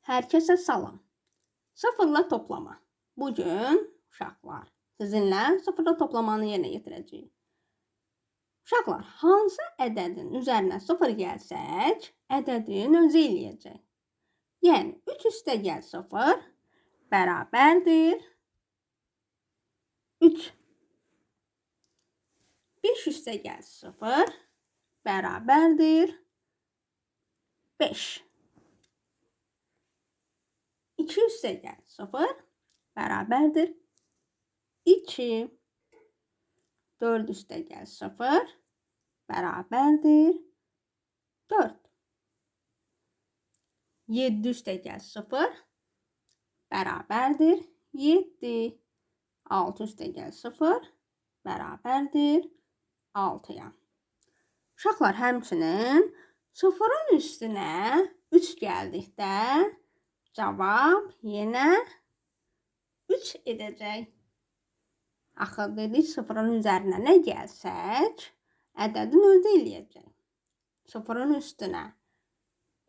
Herkese salam. Sıfırla toplama. Bugün uşaqlar sizinlə sıfırla toplamanı yerinə yetirəcəyik. Uşaqlar, hansı ədədin üzərinə sıfır gəlsək, ədədin özü eləyəcək. Yəni 3 üstə gəl 0 bərabərdir 3. 5 üstə gəl 0 bərabərdir 5. 2 üstə gəl 0 bərabərdir 2. 4 üstə gəl 0 bərabərdir 4. 7 üstə gəl 0 bərabərdir 7. 6 üstə gəl 0 bərabərdir 6-ya. Uşaqlar, həmçinin sıfırın üstünə 3 gəldikdə cavab yenə 3 edəcək. Axı dedik sıfırın üzərinə nə gəlsək, ədədin özü eləyəcək. Sıfırın üstünə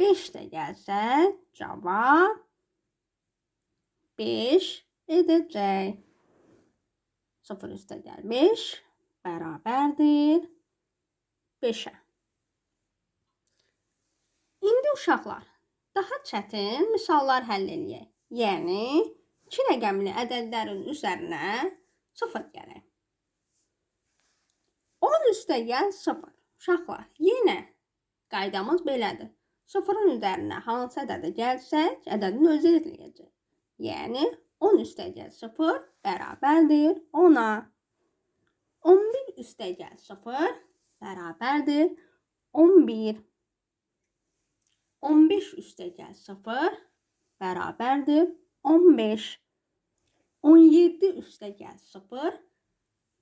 5 də gəlsə, cavab 5 edəcək. Sıfır üstə gəl 5 bərabərdir 5-ə. İndi uşaqlar, daha çətin misallar həll eləyək. Yəni, 2 rəqəmli ədədlərin üzərinə 0 gələk. 10 üstə gəl 0. Uşaqlar, yenə qaydamız belədir. Sıfırın üzərinə hansı ədədə gəlsək, ədədin özü eləyəcək. Yəni 10 üstə gəl 0 bərabərdir 10-a. 11 üstə gəl 0 bərabərdir 11. 15 üstə gəl 0 bərabərdir 15. 17 üstə gəl 0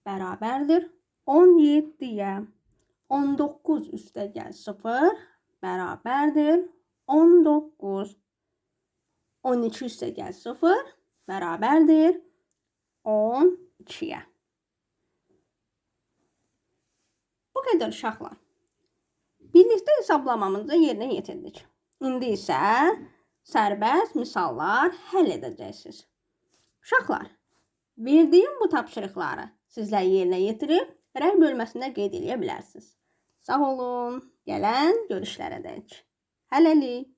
bərabərdir 17-yə. 19 üstə gəl 0 bərabərdir 19. 12 üstə gəl 0 bərabərdir 12-yə. Bu qədər uşaqlar. Birlikdə hesablamamızı yerinə yetirdik. İndi isə sərbəst misallar həll edəcəksiniz. Uşaqlar, verdiyim bu tapşırıqları sizlər yerinə yetirib rəy bölməsində qeyd edə bilərsiniz. Sağ olun. Gələn görüşlərə dək. Hələlik.